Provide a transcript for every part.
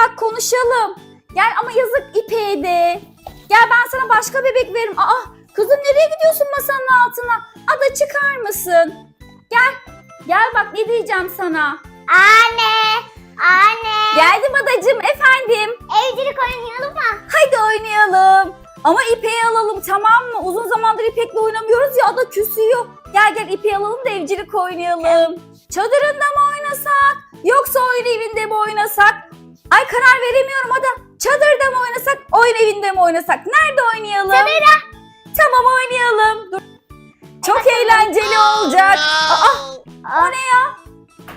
bak konuşalım. Gel ama yazık İpek'e de. Gel ben sana başka bebek veririm. Aa kızım nereye gidiyorsun masanın altına? Ada çıkar mısın? Gel. Gel bak ne diyeceğim sana. Anne. Anne. Geldim adacığım efendim. Evcilik oynayalım mı? Haydi oynayalım. Ama İpek'i alalım tamam mı? Uzun zamandır İpek'le oynamıyoruz ya ada küsüyor. Gel gel İpek'i alalım da evcilik oynayalım. Çadırında mı oynasak? Yoksa oyun evinde mi oynasak? Ay karar veremiyorum ada. Çadırda mı oynasak? Oyun evinde mi oynasak? Nerede oynayalım? Çadırda. Tamam oynayalım. Dur. Çok eğlenceli olacak. Aa, o ne ya?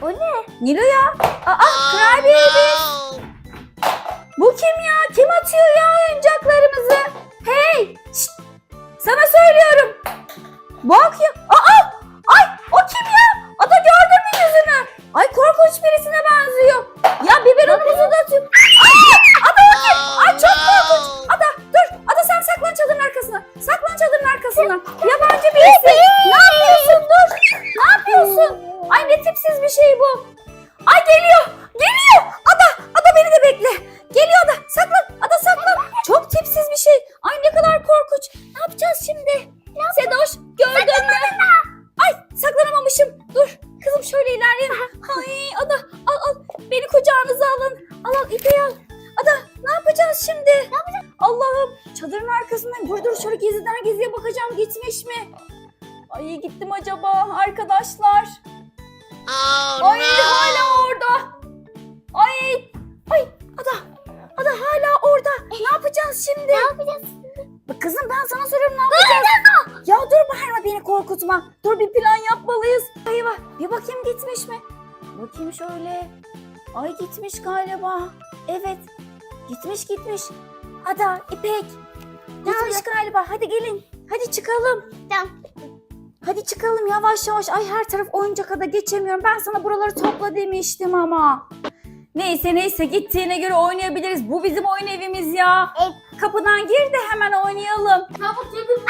O ne? Nilo ya. Aa, biz. Bu kim ya? Kim atıyor ya oyuncaklarımızı? Hey! şşt! Sana söylüyorum. Bak ya. Aa! Ay o kim ya? Gitmiş mi? Ay gittim acaba arkadaşlar. Oh Ay no! hala orada. Ay ay ada ada hala orada. Ne yapacağız şimdi? Ne yapacağız? Kızım ben sana soruyorum ne yapacağız? ya dur bağırma beni korkutma. Dur bir plan yapmalıyız. Eyvah bir bakayım gitmiş mi? Bakayım şöyle. Ay gitmiş galiba. Evet gitmiş gitmiş. Ada İpek. Gitmiş galiba hadi gelin. Hadi çıkalım. Tamam. Hadi çıkalım yavaş yavaş. Ay her taraf oyuncak ada geçemiyorum. Ben sana buraları topla demiştim ama. Neyse neyse gittiğine göre oynayabiliriz. Bu bizim oyun evimiz ya. Evet. Kapıdan gir de hemen oynayalım. Çabuk çabuk.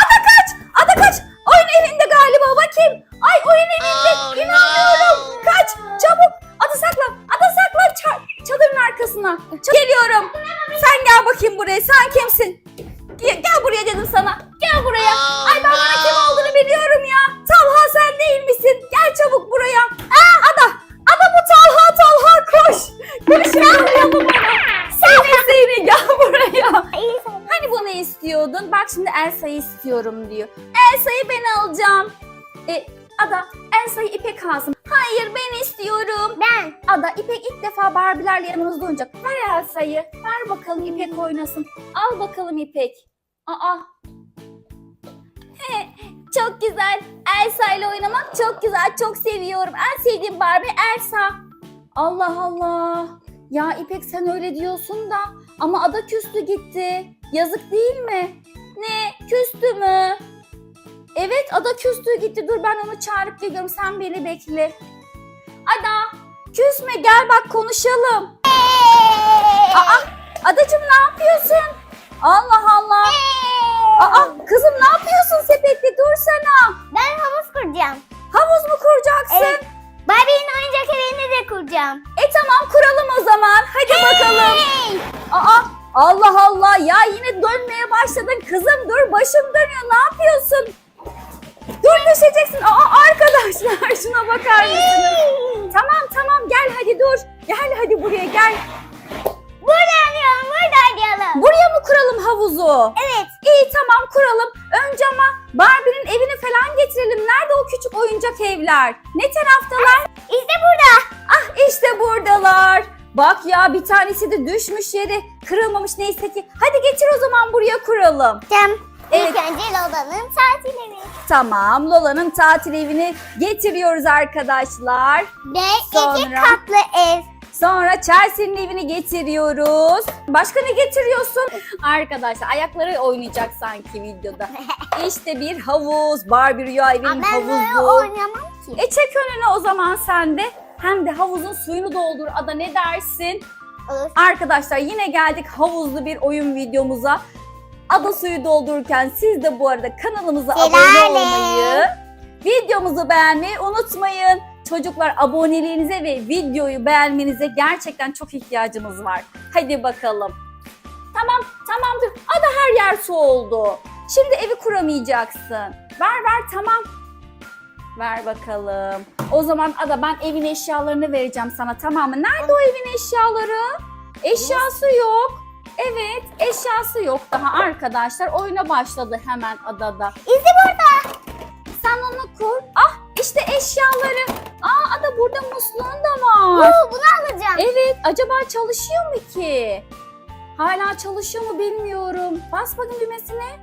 Ada kaç! Ada kaç! Oyun evinde galiba bakayım. Ay oyun evinde. Oh İnanmıyorum. no! Kaç! Çabuk! Ada saklan! Ada saklan! Ça- çadırın arkasına. Ç- Geliyorum. Sen gel bakayım buraya. Sen kimsin? Dedim sana. Gel buraya. Ay ben bana kim olduğunu biliyorum ya. Talha sen değil misin? Gel çabuk buraya. Aa, Ada. Ada bu Talha Talha koş. Koş onu. Seni seni gel buraya. Sen. Hani bunu istiyordun? Bak şimdi Elsa'yı istiyorum diyor. Elsa'yı ben alacağım. E, Ada Elsa'yı İpek alsın. Hayır ben istiyorum. Ben. Ada İpek ilk defa Barbie'lerle yanımızda oynayacak. Ver Elsa'yı. Ver bakalım İpek oynasın. Al bakalım İpek. Aa. Çok güzel. Elsa ile oynamak çok güzel. Çok seviyorum. En sevdiğim Barbie Elsa. Allah Allah. Ya İpek sen öyle diyorsun da ama Ada küstü gitti. Yazık değil mi? Ne? Küstü mü? Evet Ada küstü gitti. Dur ben onu çağırıp geliyorum. Sen beni bekle. Ada küsme gel bak konuşalım. Aa Adacığım ne yapıyorsun? Allah Allah. Aa kızım ne yapıyorsun sepette dursana. Ben havuz kuracağım. Havuz mu kuracaksın? Evet. Barbie'nin oyuncak evini de kuracağım. E tamam kuralım o zaman. Hadi bakalım. Hey! Aa Allah Allah ya yine dönmeye başladın kızım dur başım dönüyor ne yapıyorsun? Dur düşeceksin. Aa arkadaşlar şuna bakar mısınız? Tamam tamam gel hadi dur. Gel hadi buraya gel. Havuzu? Evet. İyi tamam kuralım. Önce ama Barbie'nin evini falan getirelim. Nerede o küçük oyuncak evler? Ne taraftalar? İşte burada. Ah işte buradalar. Bak ya bir tanesi de düşmüş yere kırılmamış neyse ki. Hadi getir o zaman buraya kuralım. Tamam. Evet. İlk önce Lola'nın tatil evi. Tamam Lola'nın tatil evini getiriyoruz arkadaşlar. Ve iki Sonra? katlı ev. Sonra Chelsea'nin evini getiriyoruz. Başka ne getiriyorsun? Arkadaşlar ayakları oynayacak sanki videoda. İşte bir havuz. Barbie Rüya evinin ben havuzu. oynamam ki. E çek önüne o zaman sen de. Hem de havuzun suyunu doldur. Ada ne dersin? Olur. Arkadaşlar yine geldik havuzlu bir oyun videomuza. Ada suyu doldururken siz de bu arada kanalımıza abone Şelale. olmayı, videomuzu beğenmeyi unutmayın. Çocuklar aboneliğinize ve videoyu beğenmenize gerçekten çok ihtiyacımız var. Hadi bakalım. Tamam, tamamdır. Ada her yer su oldu. Şimdi evi kuramayacaksın. Ver ver tamam. Ver bakalım. O zaman Ada ben evin eşyalarını vereceğim sana tamam mı? Nerede o evin eşyaları? Eşyası yok. Evet eşyası yok daha arkadaşlar. Oyuna başladı hemen adada. İzi burada. Sen onu kur. Ah işte eşyaları. Burada musluğun da var. Oo, bunu alacağım. Evet acaba çalışıyor mu ki? Hala çalışıyor mu bilmiyorum. Bas bakayım düğmesine.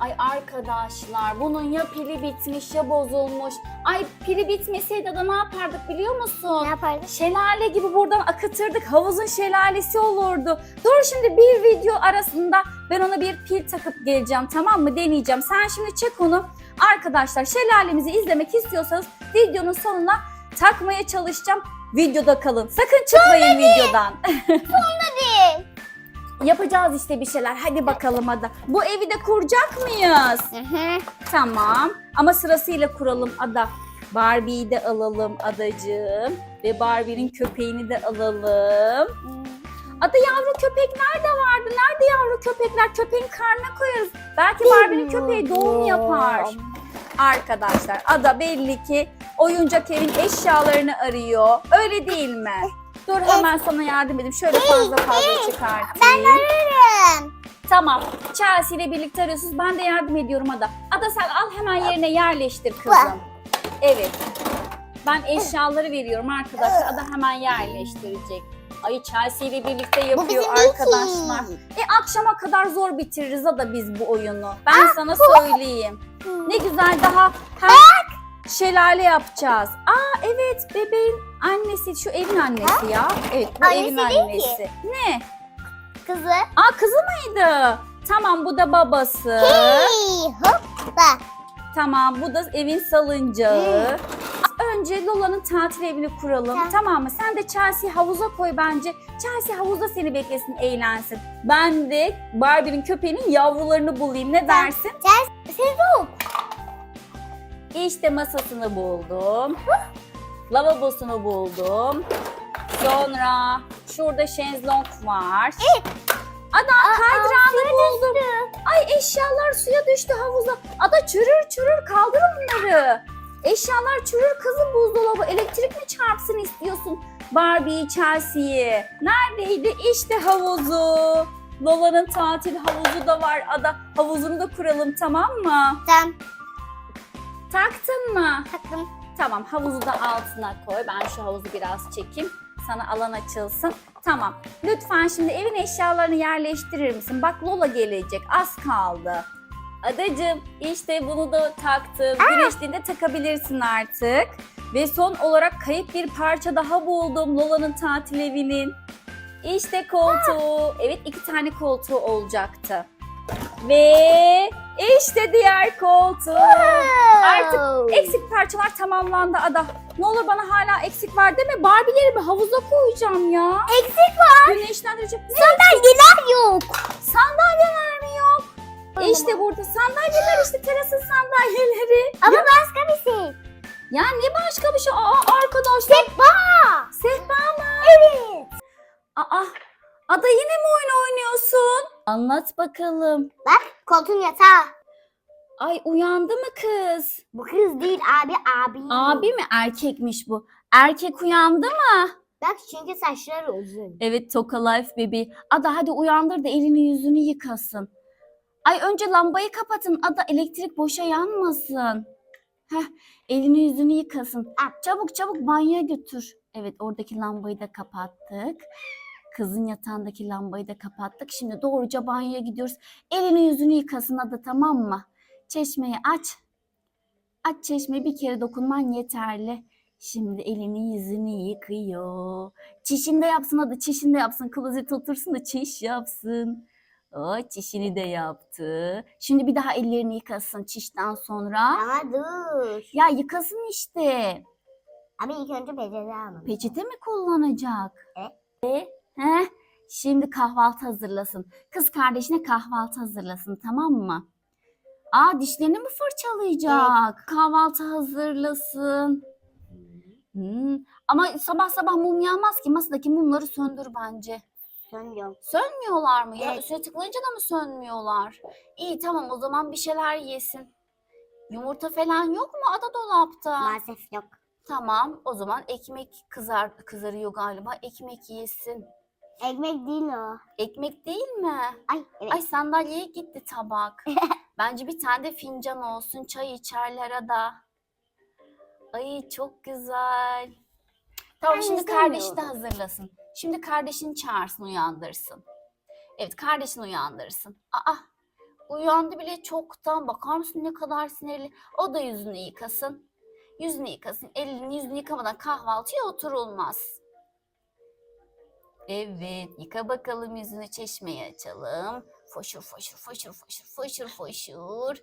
Ay arkadaşlar bunun ya pili bitmiş ya bozulmuş. Ay pili bitmeseydi de ne yapardık biliyor musun? Ne yapardın? Şelale gibi buradan akıtırdık. Havuzun şelalesi olurdu. Dur şimdi bir video arasında ben ona bir pil takıp geleceğim tamam mı? Deneyeceğim. Sen şimdi çek onu. Arkadaşlar şelalemizi izlemek istiyorsanız videonun sonuna takmaya çalışacağım. Videoda kalın. Sakın çıkmayın videodan. Değil. Yapacağız işte bir şeyler. Hadi bakalım hadi. Bu evi de kuracak mıyız? Hı hı. Tamam. Ama sırasıyla kuralım Ada. Barbie'yi de alalım adacığım. Ve Barbie'nin köpeğini de alalım. Ada yavru köpek nerede vardı? Nerede yavru köpekler? Köpeğin karnına koyarız. Belki Barbie'nin köpeği doğum yapar. Arkadaşlar Ada belli ki oyuncak evin eşyalarını arıyor. Öyle değil mi? Dur hemen sana yardım edeyim. Şöyle fazla fazla çıkartayım. Ararım. Tamam. Chelsea ile birlikte arıyorsunuz. Ben de yardım ediyorum Ada. Ada sen al hemen yerine yerleştir kızım. Evet. Ben eşyaları veriyorum arkadaşlar. Ada hemen yerleştirecek. Ay Chelsea ile birlikte yapıyor bizim arkadaşlar. Vicky. E akşama kadar zor bitiririz Ada biz bu oyunu. Ben sana söyleyeyim. Ne güzel daha hem şelale yapacağız. Aa evet bebeğin annesi şu evin annesi ya. Evet bu Annesi evin değil ki. annesi. Ne? Kızı. Aa kızı mıydı? Tamam bu da babası. Hey hoppa. Tamam bu da evin salıncağı. Önce Lola'nın tatil evini kuralım. Tamam. Tamam mı? Sen de Chelsea havuza koy bence. Chelsea havuzda seni beklesin, eğlensin. Ben de Barbie'nin köpeğinin yavrularını bulayım. Ne dersin? Sezok. İşte masasını buldum. Lavabosunu buldum. Sonra şurada şezlong var. Ada kaydırağını buldum. Ay eşyalar suya düştü havuza. Ada çürür çürür kaldır onları. Eşyalar çürür kızım buzdolabı. Elektrik mi çarpsın istiyorsun Barbie Chelsea'yi? Neredeydi? İşte havuzu. Lola'nın tatil havuzu da var. Ada havuzunu da kuralım tamam mı? Tamam. Taktın mı? Taktım. Tamam havuzu da altına koy. Ben şu havuzu biraz çekeyim. Sana alan açılsın. Tamam. Lütfen şimdi evin eşyalarını yerleştirir misin? Bak Lola gelecek. Az kaldı. Adacığım işte bunu da taktım. Güneşliğinde takabilirsin artık. Ve son olarak kayıp bir parça daha buldum Lola'nın tatil evinin. İşte koltuğu. Evet iki tane koltuğu olacaktı. Ve işte diğer koltuğu. Artık Eksik parçalar tamamlandı Ada. Ne olur bana hala eksik var deme. Barbie'leri bir havuza koyacağım ya. Eksik var. Güneşlendirecek. Ne? Sandalyeler yok. Sandalyeler mi yok? İşte burada sandalyeler işte terasın sandalyeleri. Ama ya, başka bir şey. ya ne başka bir şey? Aa arkadaşlar. Sehpa. Sehpa mı? Evet. Aa Ada yine mi oyun oynuyorsun? Anlat bakalım. Bak koltuğun yatağı. Ay uyandı mı kız? Bu kız değil abi abi. Abi mi erkekmiş bu? Erkek uyandı mı? Bak çünkü saçları uzun. Evet Toka Life bebi. Ada hadi uyandır da elini yüzünü yıkasın. Ay önce lambayı kapatın. Ada elektrik boşa yanmasın. Heh elini yüzünü yıkasın. Çabuk çabuk banyoya götür. Evet oradaki lambayı da kapattık. Kızın yatağındaki lambayı da kapattık. Şimdi doğruca banyoya gidiyoruz. Elini yüzünü yıkasın Ada tamam mı? Çeşmeyi aç. Aç çeşmeyi bir kere dokunman yeterli. Şimdi elini yüzünü yıkıyor. Çişini de yapsın hadi çişini de yapsın. Klozete otursun da çiş yapsın. O çişini de yaptı. Şimdi bir daha ellerini yıkasın çişten sonra. Ama dur. Ya yıkasın işte. Abi ilk önce peçete almalım. Peçete mi kullanacak? Evet. E, heh, şimdi kahvaltı hazırlasın. Kız kardeşine kahvaltı hazırlasın tamam mı? Aa dişlerini mi fırçalayacak? Kahvaltı hazırlasın. Hmm, Ama sabah sabah mum yanmaz ki. Masadaki mumları söndür bence. Sönüyorum. Sönmüyorlar mı ya? Evet. Üstüne tıklayınca da mı sönmüyorlar? İyi tamam o zaman bir şeyler yesin. Yumurta falan yok mu ada dolapta? Maalesef yok. Tamam o zaman ekmek kızar kızarıyor galiba. Ekmek yesin. Ekmek değil o. Ekmek değil mi? Ay evet. Ay sandalyeye gitti tabak. Bence bir tane de fincan olsun. Çay içerler ada. Ay çok güzel. Tamam Ben şimdi kardeşi de istemiyorum. hazırlasın. Şimdi kardeşini çağırsın uyandırsın. Evet kardeşini uyandırsın. Aa uyandı bile çoktan. Bakar mısın ne kadar sinirli. O da yüzünü yıkasın. Yüzünü yıkasın. Elini yüzünü yıkamadan kahvaltıya oturulmaz. Evet, yıka bakalım yüzünü çeşmeye açalım. Foşur foşur foşur foşur foşur foşur.